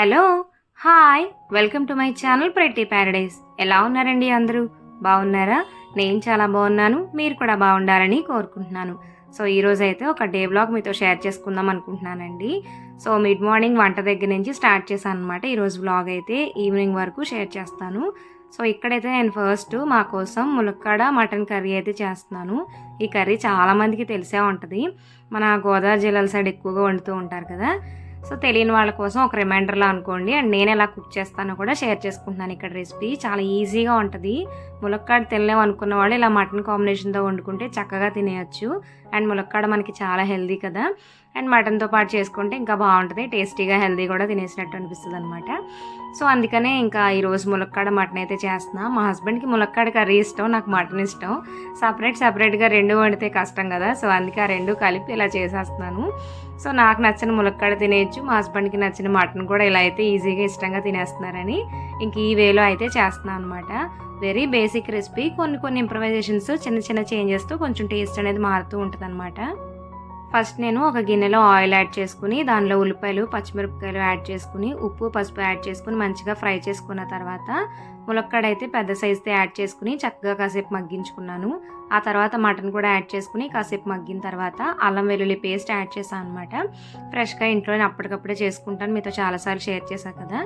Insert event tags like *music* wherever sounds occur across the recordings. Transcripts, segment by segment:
Hello hi welcome to my channel pretty paradise ఎలా ఉన్నారండి అందరూ? బాగున్నారా? నేను చాలా బాగున్నాను మీరు కూడా బాగుండాలని కోరుకుంటున్నాను. సో ఈరోజు అయితే ఒక డే బ్లాగ్ మీతో షేర్ చేసుకుందాం అనుకుంటున్నానండి. సో మిడ్ మార్నింగ్ వంట దగ్గర నుంచి స్టార్ట్ చేశాను అనమాట ఈరోజు బ్లాగ్ అయితే ఈవినింగ్ వరకు షేర్ చేస్తాను. సో ఇక్కడైతే నేను ఫస్ట్ మా కోసం ములక్కాడ మటన్ కర్రీ అయితే చేస్తున్నాను. ఈ కర్రీ చాలామందికి తెలిసే ఉంటుంది. మన గోదావరి జిల్లాల సైడ్ ఎక్కువగా వండుతూ ఉంటారు కదా. సో తెలియని వాళ్ళ కోసం ఒక రిమైండర్లా అనుకోండి. అండ్ నేను ఎలా కుక్ చేస్తానో కూడా షేర్ చేసుకుంటున్నాను ఇక్కడ రెసిపీ. చాలా ఈజీగా ఉంటుంది. ములక్కాడ తినలేము అనుకున్న వాళ్ళు ఇలా మటన్ కాంబినేషన్తో వండుకుంటే చక్కగా తినేయచ్చు. అండ్ ములక్కాడ మనకి చాలా హెల్దీ కదా. అండ్ మటన్తో పాటు చేసుకుంటే ఇంకా బాగుంటుంది. టేస్టీగా హెల్దీ కూడా తినేసినట్టు అనిపిస్తుంది అనమాట సో అందుకనే ఇంకా ఈరోజు ములక్కాడ మటన్ అయితే చేస్తున్నా. మా హస్బెండ్కి ములక్కాడ కర్రీ ఇష్టం నాకు మటన్ ఇష్టం. సపరేట్ సపరేట్గా రెండు వండితే కష్టం కదా. సో అందుకే ఆ రెండు కలిపి ఇలా చేసేస్తున్నాను. సో నాకు నచ్చిన ములక్కాడ తినేయచ్చు మా హస్బెండ్కి నచ్చిన మటన్ కూడా ఇలా అయితే ఈజీగా ఇష్టంగా తినేస్తున్నారని ఇంక ఈ వేలో అయితే చేస్తున్నాను అనమాట వెరీ బేసిక్ రెసిపీ. కొన్ని కొన్ని ఇంప్రవైజేషన్స్ చిన్న చిన్న చేంజెస్తో కొంచెం టేస్ట్ అనేది మారుతూ ఉంటుంది ఫస్ట్ నేను ఒక గిన్నెలో ఆయిల్ యాడ్ చేసుకుని దానిలో ఉల్లిపాయలు పచ్చిమిరపకాయలు యాడ్ చేసుకుని ఉప్పు పసుపు యాడ్ చేసుకుని మంచిగా ఫ్రై చేసుకున్న తర్వాత ములక్కడ అయితే పెద్ద సైజుతో యాడ్ చేసుకుని చక్కగా కాసేపు మగ్గించుకున్నాను. ఆ తర్వాత మటన్ కూడా యాడ్ చేసుకుని కాసేపు మగ్గిన తర్వాత అల్లం వెల్లుల్లి పేస్ట్ యాడ్ చేశాను అనమాట ఫ్రెష్గా ఇంట్లోనే అప్పటికప్పుడే చేసుకుంటాను. మీతో చాలాసార్లు షేర్ చేశాను కదా.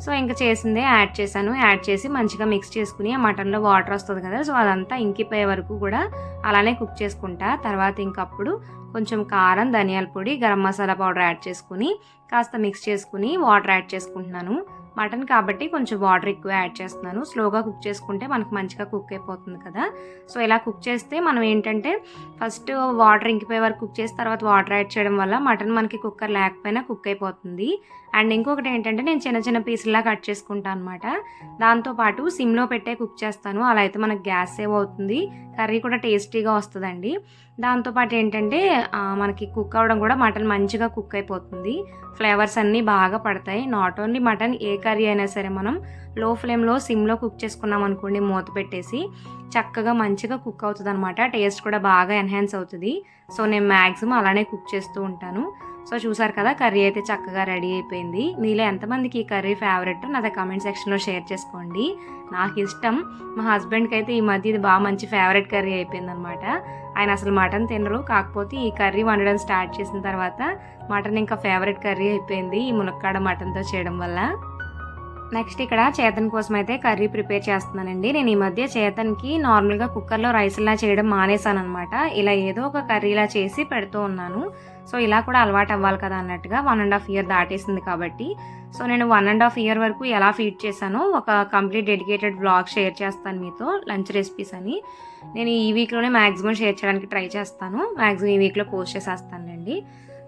సో ఇంకా చేసిందే యాడ్ చేశాను. యాడ్ చేసి మంచిగా మిక్స్ చేసుకుని ఆ మటన్లో వాటర్ వస్తుంది కదా సో అదంతా ఇంకిపోయే వరకు కూడా అలానే కుక్ చేసుకుంటా. తర్వాత ఇంకప్పుడు కొంచెం కారం ధనియాల పొడి గరం మసాలా పౌడర్ యాడ్ చేసుకుని కాస్త మిక్స్ చేసుకుని వాటర్ యాడ్ చేసుకుంటున్నాను. మటన్ కాబట్టి కొంచెం వాటర్ ఎక్కువ యాడ్ చేస్తున్నాను. స్లోగా కుక్ చేసుకుంటే మనకు మంచిగా కుక్ అయిపోతుంది కదా. సో ఇలా కుక్ చేస్తే మనం ఏంటంటే ఫస్ట్ వాటర్ ఇంకిపోయే వరకు కుక్ చేసి తర్వాత వాటర్ యాడ్ చేయడం వల్ల మటన్ మనకి కుక్కర్ లేకపోయినా కుక్ అయిపోతుంది. అండ్ ఇంకొకటి ఏంటంటే నేను చిన్న చిన్న పీసుల్లా కట్ చేసుకుంటాను అనమాట దాంతోపాటు సిమ్లో పెట్టే కుక్ చేస్తాను. అలా అయితే మనకు గ్యాస్ సేవ్ అవుతుంది. కర్రీ కూడా టేస్టీగా వస్తుందండి. దాంతోపాటు ఏంటంటే మనకి కుక్ అవ్వడం కూడా మటన్ మంచిగా కుక్ అయిపోతుంది. ఫ్లేవర్స్ అన్నీ బాగా పడతాయి. నాట్ ఓన్లీ మటన్ ఏ కర్రీ అయినా సరే మనం లో ఫ్లేమ్లో సిమ్లో కుక్ చేసుకున్నాం అనుకోండి మూత పెట్టేసి చక్కగా మంచిగా కుక్ అవుతుంది అనమాట టేస్ట్ కూడా బాగా ఎన్హాన్స్ అవుతుంది. సో నేను మ్యాక్సిమం అలానే కుక్ చేస్తూ ఉంటాను. సో చూసారు కదా కర్రీ అయితే చక్కగా రెడీ అయిపోయింది. మీలో ఎంతమందికి ఈ కర్రీ ఫేవరెట్ నాది కామెంట్ సెక్షన్లో షేర్ చేసుకోండి. నాకు ఇష్టం. మా హస్బెండ్కి అయితే ఈ మధ్య ఇది బాగా మంచి ఫేవరెట్ కర్రీ అయిపోయింది అనమాట ఆయన అసలు మటన్ తినరు. కాకపోతే ఈ కర్రీ వండడం స్టార్ట్ చేసిన తర్వాత మటన్ ఇంకా ఫేవరెట్ కర్రీ అయిపోయింది ఈ మునక్కాడ మటన్తో చేయడం వల్ల. నెక్స్ట్ ఇక్కడ చేతన్ కోసం అయితే కర్రీ ప్రిపేర్ చేస్తున్నానండి. నేను ఈ మధ్య చేతన్కి నార్మల్గా కుక్కర్లో రైస్లా చేయడం మానేశాను అనమాట ఇలా ఏదో ఒక కర్రీలా చేసి పెడుతూ ఉన్నాను. సో ఇలా కూడా అలవాటు అవ్వాలి కదా అన్నట్టుగా వన్ అండ్ హాఫ్ ఇయర్ దాటేసింది కాబట్టి. సో నేను వన్ అండ్ హాఫ్ ఇయర్ వరకు ఎలా ఫీడ్ చేశానో ఒక కంప్లీట్ డెడికేటెడ్ బ్లాగ్ షేర్ చేస్తాను మీతో లంచ్ రెసిపీస్ అని. నేను ఈ వీక్లోనే మ్యాక్సిమం షేర్ చేయడానికి ట్రై చేస్తాను. మ్యాక్సిమం ఈ వీక్లో పోస్ట్ చేసేస్తానండి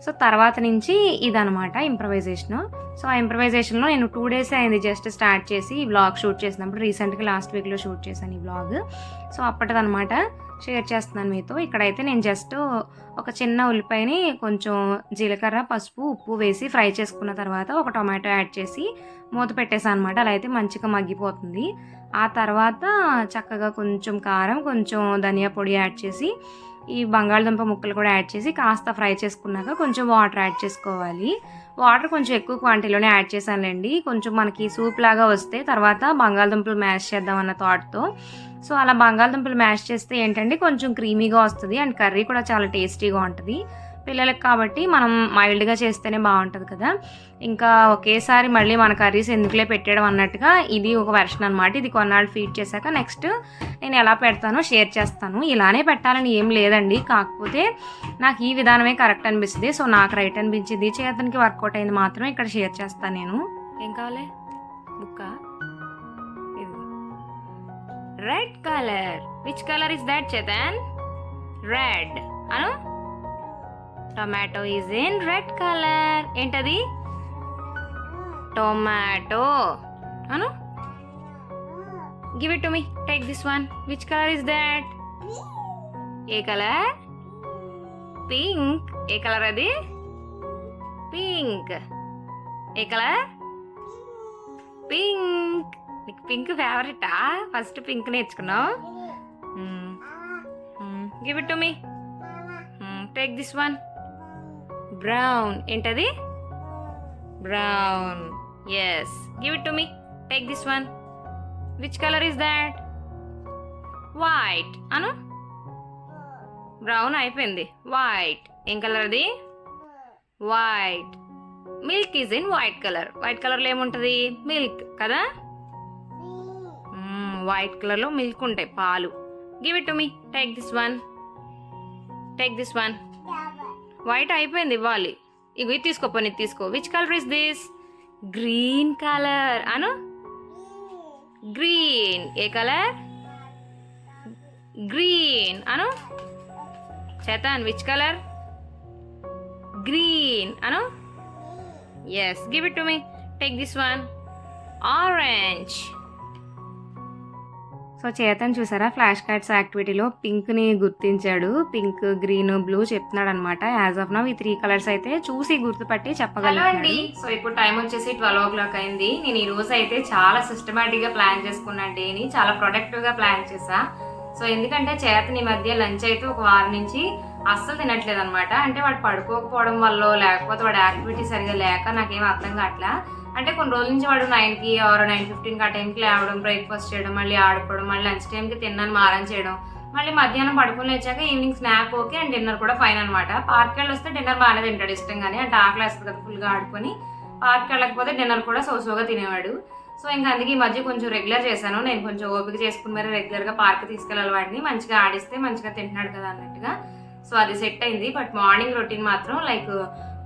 సో తర్వాత నుంచి ఇదనమాట ఇంప్రవైజేషన్ సో ఆ ఇంప్రవైజేషన్లో నేను టూ డేస్ అయింది జస్ట్ స్టార్ట్ చేసి ఈ బ్లాగ్ షూట్ చేసినప్పుడు. రీసెంట్గా లాస్ట్ వీక్లో షూట్ చేశాను ఈ బ్లాగ్ సో అప్పటిదనమాట షేర్ చేస్తున్నాను మీతో. ఇక్కడైతే నేను జస్ట్ ఒక చిన్న ఉల్లిపాయని కొంచెం జీలకర్ర పసుపు ఉప్పు వేసి ఫ్రై చేసుకున్న తర్వాత ఒక టొమాటో యాడ్ చేసి మూత పెట్టేసాను అనమాట అలా అయితే మంచిగా మగ్గిపోతుంది. ఆ తర్వాత చక్కగా కొంచెం కారం కొంచెం ధనియా పొడి యాడ్ చేసి ఈ బంగాళదుంప ముక్కలు కూడా యాడ్ చేసి కాస్త ఫ్రై చేసుకున్నాక కొంచెం వాటర్ యాడ్ చేసుకోవాలి. వాటర్ కొంచెం ఎక్కువ క్వాంటిటీలోనే యాడ్ చేశానులేండి. కొంచెం మనకి సూప్ లాగా వస్తే తర్వాత బంగాళదుంపలు మ్యాష్ చేద్దామన్న థాట్తో. సో అలా బంగాళదుంపలు మ్యాష్ చేస్తే ఏంటంటే కొంచెం క్రీమీగా వస్తుంది అండ్ కర్రీ కూడా చాలా టేస్టీగా ఉంటుంది. పిల్లలకి కాబట్టి మనం మైల్డ్గా చేస్తేనే బాగుంటుంది కదా. ఇంకా ఒకేసారి మళ్ళీ మన కర్రీస్ ఎందుకులే పెట్టడం అన్నట్టుగా ఇది ఒక వెర్షన్ అనమాట ఇది కొన్నాళ్ళు ఫీడ్ చేశాక నెక్స్ట్ నేను ఎలా పెడతానో షేర్ చేస్తాను. ఇలానే పెట్టాలని ఏం లేదండి. కాకపోతే నాకు ఈ విధానమే కరెక్ట్ అనిపిస్తుంది. సో నాకు రైట్ అనిపించింది. చేతనికి వర్కౌట్ అయింది మాత్రం ఇక్కడ షేర్ చేస్తాను నేను. ఏం కావాలి? బుక్క. Red colour which colour is that Chetan red Anu? Tomato is in red colour ఏంటది? Tomato Anu? Give it to me take this one which colour is that A colour pink ఏ colour అది? Pink ఏ colour pink నీకు pink ఫేవరెటా first pink నేర్చుకున్నావు? Give it to me take this one brown ఏంటది? Brown yes give it to me take this one which colour is that white Anu? Brown అయిపోయింది. White ఏం colour అది white milk is in white colour white కలర్లో ఏముంటుంది? Milk కదా? White కలర్లో milk ఉంటాయి పాలు. Give it to me take this one take this one white అయిపోయింది ఇవ్వాలి. ఇగో ఇది తీసుకో పోనీ తీసుకో. Which colour is this green colour Anu? Green ఏ కలర్ గ్రీన్ అను? Chetan which colour green Anu? Yes give it to me take this one orange so Chetan చూసారా? ఫ్లాష్ కార్డ్స్ యాక్టివిటీలో పింక్ని గుర్తించాడు. పింక్ గ్రీన్ బ్లూ చెప్తున్నాడు అనమాట యాజ్ ఆఫ్ నవ్ ఈ three colours అయితే చూసి గుర్తుపట్టి చెప్పగలండి సో ఇప్పుడు టైం వచ్చేసి ట్వెల్వ్ ఓ క్లాక్ అయింది. నేను ఈ రోజు అయితే చాలా సిస్టమేటిక్గా ప్లాన్ చేసుకున్నాను డేని చాలా ప్రొడక్టివ్గా ప్లాన్ చేసా సో ఎందుకంటే చేతన్ ఈ మధ్య లంచ్ అయితే ఒక వారం నుంచి అస్సలు తినట్లేదు అనమాట అంటే వాడు పడుకోకపోవడం వల్ల లేకపోతే వాడు యాక్టివిటీ సరిగా లేక నాకేం అర్థం కావట్లా అంటే కొన్ని రోజుల నుంచి వాడు నైన్కి ఆర్ నైన్ ఫిఫ్టీన్కి ఆ టైంకి లేవడం బ్రేక్ఫాస్ట్ చేయడం మళ్ళీ ఆడుకోవడం మళ్ళీ లంచ్ టైంకి తిన్నాను మారం చేయడం. మళ్ళీ మధ్యాహ్నం పడుకుని లేచాక evening snack okay and dinner కూడా ఫైన్ అనమాట పార్క్ వెళ్ళి వస్తే డిన్నర్ బాగానే తింటాడు ఇష్టంగానే. అంటే ఆకలి వేస్తుంది కదా ఫుల్గా ఆడుకొని పార్క్ వెళ్ళకపోతే డిన్నర్ కూడా సోసోగా తినేవాడు. సో ఇంకా అందుకే ఈ మధ్య కొంచెం రెగ్యులర్ చేశాను. నేను కొంచెం ఓపిక చేసుకుని మరి రెగ్యులర్గా పార్క్ తీసుకెళ్ళాలి వాడిని. మంచిగా ఆడిస్తే మంచిగా తింటున్నాడు కదా అన్నట్టుగా. సో అది సెట్ అయింది. బట్ మార్నింగ్ రొటీన్ మాత్రం లైక్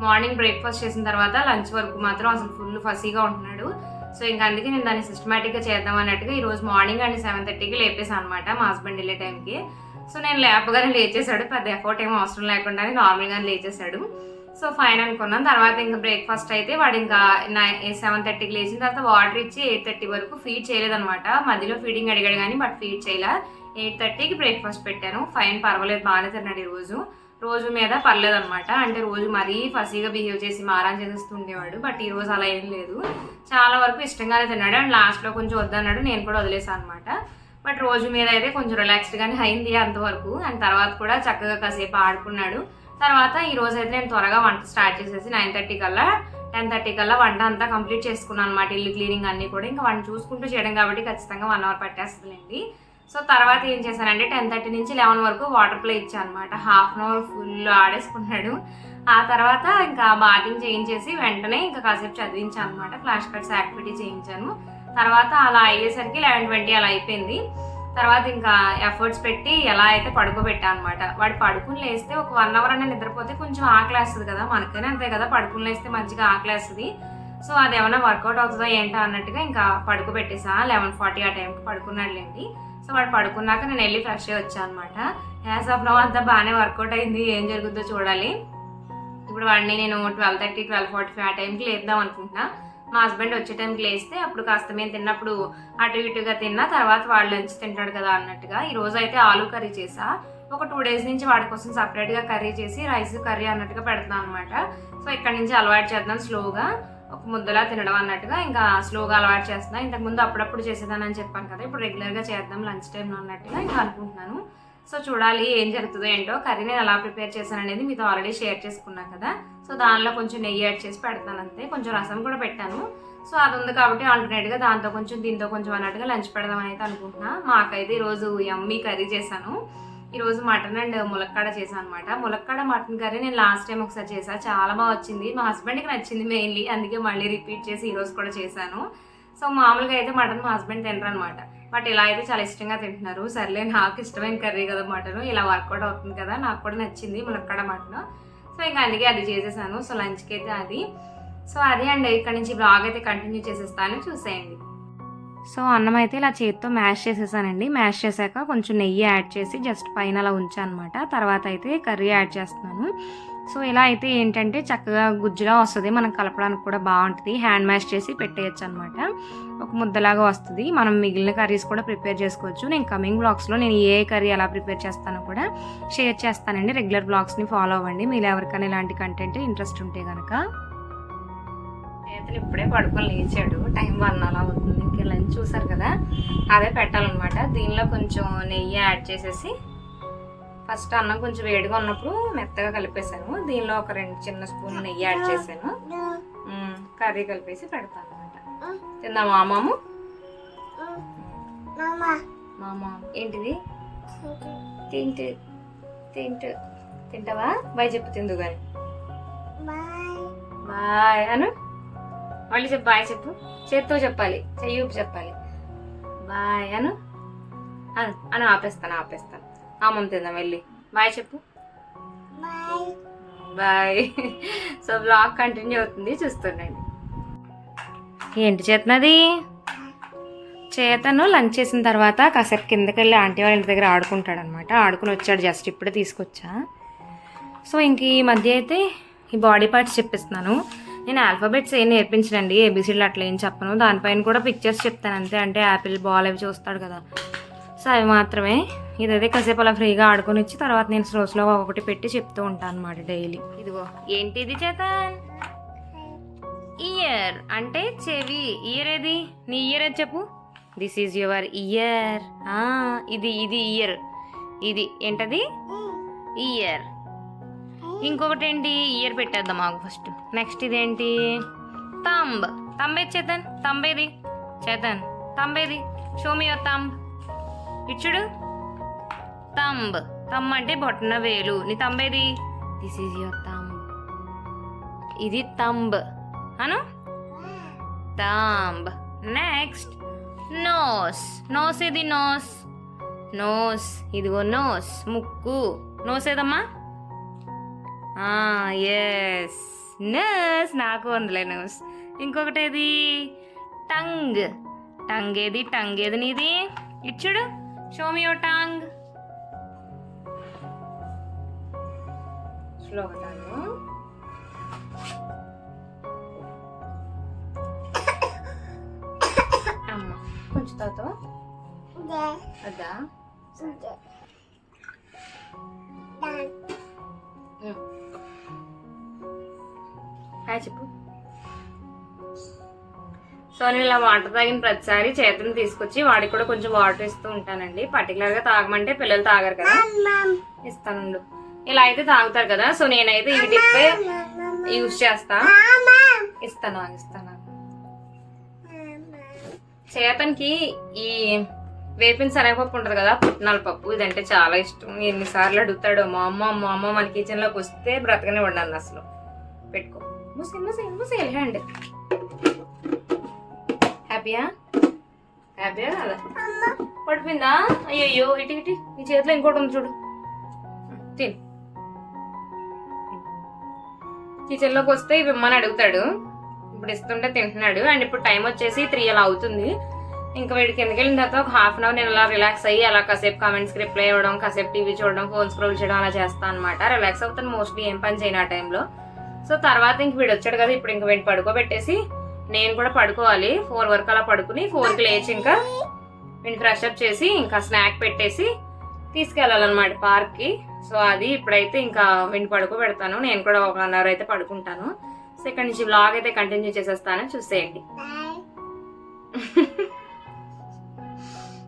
మార్నింగ్ బ్రేక్ఫాస్ట్ చేసిన తర్వాత లంచ్ వరకు మాత్రం అసలు ఫుల్ ఫసీగా ఉంటున్నాడు. సో ఇంకా అందుకే నేను దాన్ని సిస్టమేటిక్గా చేద్దాం అన్నట్టుగా ఈరోజు మార్నింగ్ అండ్ సెవెన్ థర్టీకి లేపేసాను అనమాట మా హస్బెండ్ వెళ్ళే టైంకి సో నేను లేపగానే లేచేసాడు పెద్ద ఎఫర్ట్ ఏమో అవసరం లేకుండానే నార్మల్గానే లేచేసాడు సో ఫైన్ అనుకున్నాను. తర్వాత ఇంకా బ్రేక్ఫాస్ట్ అయితే వాడు ఇంకా సెవెన్ థర్టీకి లేచిన తర్వాత వాటర్ ఇచ్చి ఎయిట్ థర్టీ వరకు ఫీడ్ చేయలేదనమాట మధ్యలో ఫీడింగ్ అడిగాడు కానీ బట్ ఫీడ్ చేయలే. ఎయిట్ థర్టీకి బ్రేక్ఫాస్ట్ పెట్టాను. ఫైన్ పర్వాలేదు బాగానే తిన్నాడు ఈరోజు రోజు మీద పర్లేదు అనమాట అంటే రోజు మరీ ఫసీగా బిహేవ్ చేసి మారాన్ చేసేస్తూ ఉండేవాడు బట్ ఈ రోజు అలా ఏం లేదు. చాలా వరకు ఇష్టంగానే తిన్నాడు. అండ్ లాస్ట్లో కొంచెం వద్దన్నాడు. నేను కూడా వదిలేసాను అనమాట బట్ రోజు మీద అయితే కొంచెం రిలాక్స్డ్గానే అయింది అంతవరకు. అండ్ తర్వాత కూడా చక్కగా కాసేపు ఆడుకున్నాడు. తర్వాత ఈ రోజు అయితే నేను త్వరగా వంట స్టార్ట్ చేసేసి నైన్ థర్టీ కల్లా టెన్ థర్టీ కల్లా వంట అంతా కంప్లీట్ చేసుకున్నాను అనమాట ఇల్లు క్లీనింగ్ అన్నీ కూడా. ఇంకా వంట చూసుకుంటూ చేయడం కాబట్టి ఖచ్చితంగా వన్ అవర్ పట్టేస్తుందండి సో తర్వాత ఏం చేశానంటే టెన్ థర్టీ నుంచి లెవెన్ వరకు వాటర్ ప్లే ఇచ్చాను అనమాట హాఫ్ అన్ అవర్ ఫుల్ ఆడేసుకున్నాడు. ఆ తర్వాత ఇంకా బాతింగ్ చేయించేసి వెంటనే ఇంకా కాసేపు చదివించాను అనమాట ఫ్లాష్ కార్డ్స్ యాక్టివిటీ చేయించాను. తర్వాత అలా అయ్యేసరికి లెవెన్ ట్వంటీ అలా అయిపోయింది. తర్వాత ఇంకా ఎఫర్ట్స్ పెట్టి ఎలా అయితే పడుకోబెట్టా అనమాట వాడు పడుకుని లేస్తే ఒక వన్ అవర్ అనే నిద్రపోతే కొంచెం ఆకలి వేస్తుంది కదా. మనకైనా అంతే కదా పడుకుని లేస్తే మంచిగా ఆకలి వేస్తుంది. సో అది ఏమైనా వర్కౌట్ అవుతుందో ఏంటో అన్నట్టుగా ఇంకా పడుకోబెట్టేసా. లెవెన్ ఫార్టీ ఆ టైంకి పడుకున్నాడులేండి. సో వాడు పడుకున్నాక నేను వెళ్ళి ఫ్రెష్ అయ్యి వచ్చాను అనమాట యాజ్ ఆఫ్ నో అంతా బాగానే వర్కౌట్ అయింది. ఏం జరుగుతుందో చూడాలి. ఇప్పుడు వాడిని నేను twelve thirty twelve forty five ఆ టైంకి లేపుదాం అనుకుంటున్నా. మా హస్బెండ్ వచ్చే టైంకి లేస్తే అప్పుడు కాస్త మేము తిన్నప్పుడు అటు ఇటుగా తిన్నా తర్వాత వాడు లంచ్ తింటాడు కదా అన్నట్టుగా. ఈ రోజు అయితే ఆలూ కర్రీ చేసా. ఒక టూ డేస్ నుంచి వాడి కోసం సపరేట్గా కర్రీ చేసి రైస్ కర్రీ అన్నట్టుగా పెడతాను అనమాట సో ఇక్కడ నుంచి అలవాటు చేద్దాం స్లోగా ఒక ముద్దలా తినడం అన్నట్టుగా ఇంకా స్లోగా అలవాటు చేస్తున్నా. ఇంతకు ముందు అప్పుడప్పుడు చేసేదానని చెప్పాను కదా ఇప్పుడు రెగ్యులర్గా చేద్దాం లంచ్ టైంలో అన్నట్టుగా ఇంకా అనుకుంటున్నాను. సో చూడాలి ఏం జరుగుతుందో ఏంటో. కర్రీ నేను ఎలా ప్రిపేర్ చేశాను అనేది మీతో ఆల్రెడీ షేర్ చేసుకున్నాను కదా. సో దానిలో కొంచెం నెయ్యి యాడ్ చేసి పెడతాను అంతే. కొంచెం రసం కూడా పెట్టాను. సో అది ఉంది కాబట్టి ఆల్టర్నేట్గా దాంతో కొంచెం దీంతో కొంచెం అన్నట్టుగా లంచ్ పెడదామని అయితే అనుకుంటున్నా. మాకైతే ఈరోజు యమ్మీ కర్రీ చేశాను. ఈరోజు మటన్ అండ్ ములక్కాడ చేశాను అనమాట ములక్కాడ మటన్ కర్రీ నేను లాస్ట్ టైం ఒకసారి చేశాను చాలా బాగా వచ్చింది. మా హస్బెండ్కి నచ్చింది మెయిన్లీ అందుకే మళ్ళీ రిపీట్ చేసి ఈరోజు కూడా చేశాను. సో మామూలుగా అయితే మటన్ మా హస్బెండ్ తినరు అనమాట బట్ ఇలా అయితే చాలా ఇష్టంగా తింటున్నారు. సర్లే నాకు ఇష్టమైన కర్రీ కదా మటన్. ఇలా వర్కౌట్ అవుతుంది కదా. నాకు కూడా నచ్చింది ములక్కాడ మటన్. సో ఇంకా అందుకే అది చేసేసాను. సో లంచ్కి అయితే అది. సో అదే అండి. ఇక్కడ నుంచి బ్లాగ్ అయితే కంటిన్యూ చేసేస్తాను. చూసేయండి. సో అన్నం అయితే ఇలా చేతితో మ్యాష్ చేసేసానండి. మ్యాష్ చేశాక కొంచెం నెయ్యి యాడ్ చేసి జస్ట్ పైన అలా ఉంచానమాట. తర్వాత అయితే కర్రీ యాడ్ చేస్తున్నాను. సో ఇలా అయితే ఏంటంటే చక్కగా గుజ్జులా వస్తుంది. మనం కలపడానికి కూడా బాగుంటుంది. హ్యాండ్ మ్యాష్ చేసి పెట్టేయచ్చు అనమాట ఒక ముద్దలాగా వస్తుంది. మనం మిగిలిన కర్రీస్ కూడా ప్రిపేర్ చేసుకోవచ్చు. నేను కమింగ్ బ్లాగ్స్లో నేను ఏ కర్రీ ఎలా ప్రిపేర్ చేస్తానో కూడా షేర్ చేస్తానండి. రెగ్యులర్ బ్లాగ్స్ని ఫాలో అవ్వండి. మీరు ఎవరికైనా ఇలాంటి కంటెంట్ ఇంట్రెస్ట్ ఉంటే కనుక చేతులు ఇప్పుడే పడుకొని లేచాడు. టైం వన్ అలా అవుతుంది. ఇంకా లంచ్ చూసారు కదా? అదే పెట్టాలన్నమాట. దీనిలో కొంచెం నెయ్యి యాడ్ చేసేసి ఫస్ట్ అన్నం కొంచెం వేడిగా ఉన్నప్పుడు మెత్తగా కలిపేసాను దీనిలో ఒక రెండు చిన్న స్పూన్ నెయ్యి యాడ్ చేశాను. కర్రీ కలిపేసి పెడతాను అనమాట తిందామా మాము మామ ఏంటిది? తింటు తింటు తింటావా? బాయ్ చెప్పు తిందు కానీ బాయ్ అను? మళ్ళీ చెప్పు బాయ్ చెప్పు. చేత్తో చెప్పాలి చెయ్యి చెప్పాలి. బాయ్ అను. అను ఆపేస్తాను ఆపేస్తాను. అమ్మమ్మ తిందాం వెళ్ళి. బాయ్ చెప్పు. బాయ్. *laughs* సో బ్లాగ్ కంటిన్యూ అవుతుంది చూస్తుండండి. ఏంటి చేతనది? చేతను లంచ్ చేసిన తర్వాత కాసేపు కిందకి వెళ్ళి ఆంటీ వాళ్ళ ఇంటి దగ్గర ఆడుకుంటాడు అనమాట ఆడుకుని వచ్చాడు జస్ట్ ఇప్పుడే తీసుకొచ్చా. సో ఇంక ఈ మధ్య అయితే ఈ బాడీ పార్ట్స్ చెప్పిస్తున్నాను. నేను ఆల్ఫాబెట్స్ ఏం నేర్పించనండి. ఏబీసీలు అట్లా ఏం చెప్పను. దానిపైన కూడా పిక్చర్స్ చెప్తాను అంతే. అంటే యాపిల్ బాల్ అవి చూస్తాడు కదా. సో అవి మాత్రమే. ఇదైతే కాసేపు అలా ఫ్రీగా ఆడుకొని వచ్చి తర్వాత నేను స్లోస్లో ఒకటి పెట్టి చెప్తూ ఉంటాను అనమాట డైలీ ఇదిగో. ఏంటి ఇది చేతన్? ఇయర్ అంటే చెవి. ఇయర్ ఏది? నీ ఇయర్ ఏది చెప్పు. దిస్ ఈజ్ యువర్ ఇయర్ ఇది ఇది ఇయర్ ఇది ఏంటది? ఇయర్ ఇంకొకటి ఏంటి ఇయర్ పెట్టేద్దాం మాకు ఫస్ట్ నెక్స్ట్ ఇదేంటి? తంబ్. తంబేది చేతన్? తంబేది? చేతన్. తంబేది? షోమి యువర్ తంబ్ ఇచ్చుడు తంబ్. తమ్ అంటే బొట్టన వేలు. నీ తంబేది? దిస్ ఈజ్ యువర్ తంబ్ ఇది తంబ్. అను? తంబ్. నెక్స్ట్ నోస్ నోస్ ఇది నోస్ నోస్ ఇదిగో నోస్ ముక్కు. నోస్ ఏదమ్మా? ఎస్ నర్స్ నాకు అందులే నోస్ ఇంకొకటి ఏది టంగ్ టంగ్ ఏది టంగ్ ఏది నీది ఇచ్చుడు షోమి యో టంగ్ స్లోగా. అమ్మ కొంచెం తాగుతావా? అదా. హాయ్ చెప్పు. సో నేను ఇలా వాటర్ తాగిన ప్రతిసారి చేతిని తీసుకొచ్చి వాడికి కూడా కొంచెం వాటర్ ఇస్తూ ఉంటానండి. పర్టికులర్గా తాగమంటే పిల్లలు తాగరు కదా. ఇస్తానుండు. ఇలా అయితే తాగుతారు కదా సో నేనైతే ఈ డిప్పే యూజ్ చేస్తా. ఇస్తాను ఇస్తాను చేతనికి ఈ వేపిన శనగపప్పు ఉంటుంది కదా పుట్నాల పప్పు ఇదంటే చాలా ఇష్టం. ఎన్నిసార్లు అడుగుతాడు మా అమ్మ మా అమ్మ మన కిచెన్లోకి వస్తే బ్రతకనే ఉండాలి అసలు. పెట్టుకో. ముసి మూసేయాలి మూసేయాలి హ్యాండ్ హ్యాపీయా? హ్యాపీయా కదా? పడిపోయిందా? అయ్యయ్యో ఇటు ఇటు నీ చేతిలో ఇంకోటి ఉంది చూడు. తిను. కిచెన్లోకి వస్తే ఇవి ఇమ్మని అడుగుతాడు. ఇప్పుడు ఇస్తుంటే తింటున్నాడు. అండ్ ఇప్పుడు టైం వచ్చేసి త్రీ అలా అవుతుంది. ఇంకా వీడి ఎందుకు వెళ్ళిన తర్వాత ఒక హాఫ్ అన్ అవర్ నేను అలా రిలాక్స్ అయ్యి అలా కాసేపు కామెంట్స్కి రిప్లై ఇవ్వడం కాసేపు టీవీ చూడడం ఫోన్ స్క్రోల్ చేయడం అలా చేస్తాను అనమాట రిలాక్స్ అవుతాను. మోస్ట్లీ ఏం పని చేయను ఆ టైంలో సో తర్వాత ఇంక వీడు వచ్చాడు కదా ఇప్పుడు ఇంక వీడిని పడుకోబెట్టేసి నేను కూడా పడుకోవాలి. ఫోర్ వరకు అలా పడుకుని ఫోర్కి లేచి ఇంకా వీడిని ఫ్రెష్ అప్ చేసి ఇంకా స్నాక్ పెట్టేసి తీసుకెళ్ళాలన్నమాట పార్క్కి సో అది ఇప్పుడైతే ఇంకా వీడిని పడుకోబెడతాను. నేను కూడా ఒక వన్ అవర్ అయితే పడుకుంటాను. సో ఇక్కడ నుంచి బ్లాగ్ అయితే కంటిన్యూ చేసేస్తాను. చూసేయండి.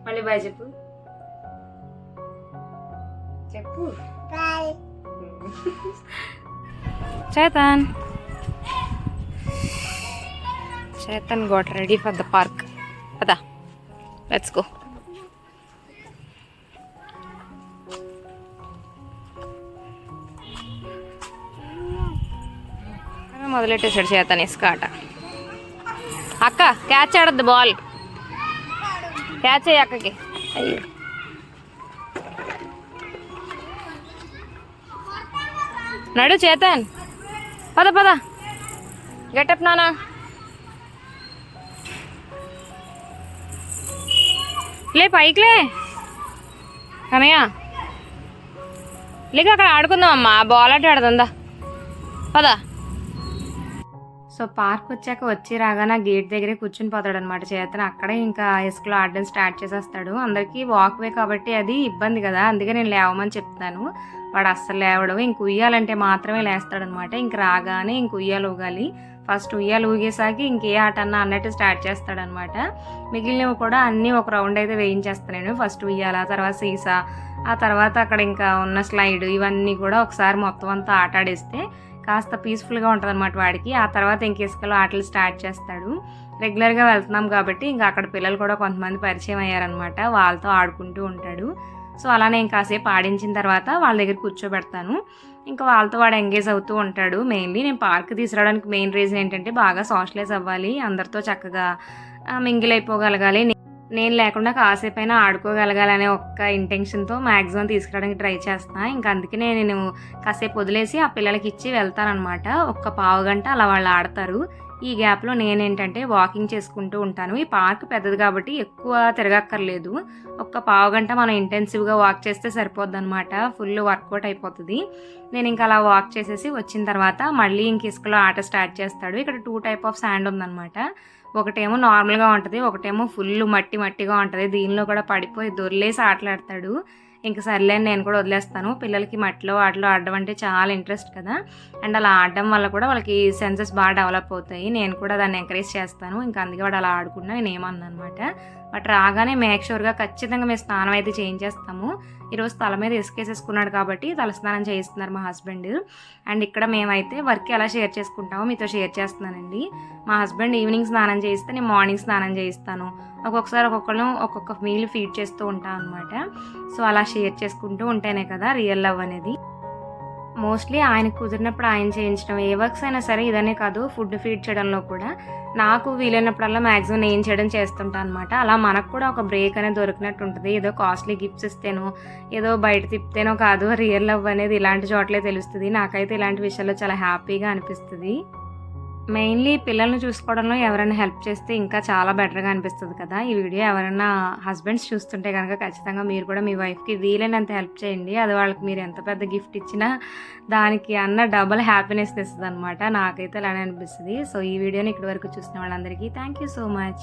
మళ్ళీ బాయ్ చెప్పు. చెప్పు. *laughs* *laughs* Chetan Chetan got ready for the park పదా లెట్స్ గో మొదలెట్టేసాడు చేతన్ ఇసుక ఆట అక్క క్యాచ్ ఆడద్దు బాల్ క్యాచ్ అయ్యి అక్కకి అయ్యో నడు చేతన్. పద పద. గెటప్ నానా. లే పైకిలే కనయ్య. లేక అక్కడ ఆడుకుందాం అమ్మా బాల్ ఆట ఆడుతుందా పదా. సో పార్క్ వచ్చాక వచ్చి రాగానే గేట్ దగ్గరే కూర్చుని పోతాడు అనమాట చేతను. అక్కడే ఇంకా ఇసుకలో ఆడడం స్టార్ట్ చేసేస్తాడు. అందరికీ వాక్ వే కాబట్టి అది ఇబ్బంది కదా. అందుకే నేను లేవమని చెప్తాను వాడు అస్సలు లేవడం. ఇంక ఉయ్యాలంటే మాత్రమే లేస్తాడనమాట. ఇంక రాగానే ఇంక ఉయ్యాలు ఊగాలి. ఫస్ట్ ఉయ్యాలు ఊగేసాకి ఇంకే ఆట అన్న అన్నట్టు స్టార్ట్ చేస్తాడనమాట. మిగిలినవి కూడా అన్నీ ఒక రౌండ్ అయితే వేయించేస్తాను నేను. ఫస్ట్ ఉయ్యాల తర్వాత సీసా ఆ తర్వాత అక్కడ ఇంకా ఉన్న స్లైడ్ ఇవన్నీ కూడా ఒకసారి మొత్తం అంతా ఆట ఆడేస్తే కాస్త పీస్ఫుల్గా ఉంటుంది అనమాట వాడికి. ఆ తర్వాత ఇంక ఇసుకలో ఆటలు స్టార్ట్ చేస్తాడు. రెగ్యులర్గా వెళ్తున్నాం కాబట్టి ఇంకా అక్కడ పిల్లలు కూడా కొంతమంది పరిచయం అయ్యారనమాట. వాళ్ళతో ఆడుకుంటూ ఉంటాడు. సో అలా నేను కాసేపు ఆడించిన తర్వాత వాళ్ళ దగ్గర కూర్చోబెడతాను. ఇంకా వాళ్ళతో వాడు ఎంగేజ్ అవుతూ ఉంటాడు మెయిన్లీ. నేను పార్క్ తీసుకురావడానికి మెయిన్ రీజన్ ఏంటంటే బాగా సోషలైజ్ అవ్వాలి అందరితో చక్కగా మింగిల్ అయిపోగలగాలి. నేను లేకుండా కాసేపైనా ఆడుకోగలగాలనే ఒక్క ఇంటెన్షన్తో మ్యాక్సిమం తీసుకురావడానికి ట్రై చేస్తాను ఇంకా అందుకనే నేను కాసేపు వదిలేసి ఆ పిల్లలకి ఇచ్చి వెళ్తానమాట ఒక్క పావు గంట అలా వాళ్ళు ఆడతారు. ఈ గ్యాప్లో నేనేంటంటే వాకింగ్ చేసుకుంటూ ఉంటాను. ఈ పార్క్ పెద్దది కాబట్టి ఎక్కువ తిరగక్కర్లేదు. ఒక్క పావు గంట మనం ఇంటెన్సివ్గా వాక్ చేస్తే సరిపోద్ది అనమాట ఫుల్ వర్కౌట్ అయిపోతుంది. నేను ఇంకా అలా వాక్ చేసేసి వచ్చిన తర్వాత మళ్ళీ ఇంక ఇసుకలో ఆట స్టార్ట్ చేస్తాడు. ఇక్కడ టూ టైప్ ఆఫ్ శాండ్ ఉందన్నమాట. ఒకటేమో నార్మల్గా ఉంటుంది ఒకటేమో ఫుల్ మట్టి మట్టిగా ఉంటుంది. దీనిలో కూడా పడిపోయి దొర్లేసి ఆటలాడతాడు. ఇంక సర్లే అని నేను కూడా వదిలేస్తాను. పిల్లలకి మట్టిలో వాటిలో ఆడడం అంటే చాలా ఇంట్రెస్ట్ కదా. అండ్ అలా ఆడడం వల్ల కూడా వాళ్ళకి సెన్సెస్ బాగా డెవలప్ అవుతాయి. నేను కూడా దాన్ని ఎంకరేజ్ చేస్తాను. ఇంకా అందుకే వాడు అలా ఆడుకున్నా నేను ఏమన్నా అనమాట బట్ రాగానే మేక్ షూర్గా ఖచ్చితంగా మేము స్నానం అయితే చేయించేస్తాము ఈరోజు తల మీద ఇసుకేసేసుకున్నాడు కాబట్టి తలస్నానం చేయిస్తున్నారు మా హస్బెండ్. అండ్ ఇక్కడ మేమైతే వర్క్ ఎలా షేర్ చేసుకుంటామో మీతో షేర్ చేస్తున్నానండి. మా హస్బెండ్ ఈవినింగ్ స్నానం చేయిస్తే నేను మార్నింగ్ స్నానం చేయిస్తాను. ఒక్కొక్కసారి ఒక్కొక్కరు ఒక్కొక్క మీల్ ఫీడ్ చేస్తూ ఉంటాను అనమాట సో అలా షేర్ చేసుకుంటూ ఉంటేనే కదా రియల్ లవ్ అనేది. మోస్ట్లీ ఆయన కుదిరినప్పుడు ఆయన చేయించడం. ఏ వర్క్స్ అయినా సరే ఇదనే కాదు ఫుడ్ ఫీడ్ చేయడంలో కూడా. నాకు వీలైనప్పుడల్లా మ్యాక్సిమం నేను చేయడం చేస్తుంటా అనమాట అలా మనకు కూడా ఒక బ్రేక్ అనేది దొరికినట్టు ఉంటుంది. ఏదో కాస్ట్లీ గిఫ్ట్స్ ఇస్తేనో ఏదో బయట తిప్పితేనో కాదు రియల్ లవ్ అనేది ఇలాంటి చోట్లే తెలుస్తుంది. నాకైతే ఇలాంటి విషయాల్లో చాలా హ్యాపీగా అనిపిస్తుంది. మెయిన్లీ పిల్లల్ని చూసుకోవడంలో ఎవరైనా హెల్ప్ చేస్తే ఇంకా చాలా బెటర్గా అనిపిస్తుంది కదా. ఈ వీడియో ఎవరైనా హస్బెండ్స్ చూస్తుంటే కనుక ఖచ్చితంగా మీరు కూడా మీ వైఫ్కి వీలైనంత హెల్ప్ చేయండి. అది వాళ్ళకి మీరు ఎంత పెద్ద గిఫ్ట్ ఇచ్చినా దానికి అన్న డబల్ హ్యాపీనెస్ ఇస్తుంది అనమాట నాకైతే అలానే అనిపిస్తుంది. సో ఈ వీడియోని ఇక్కడి వరకు చూసిన వాళ్ళందరికీ థ్యాంక్ యూ సో మచ్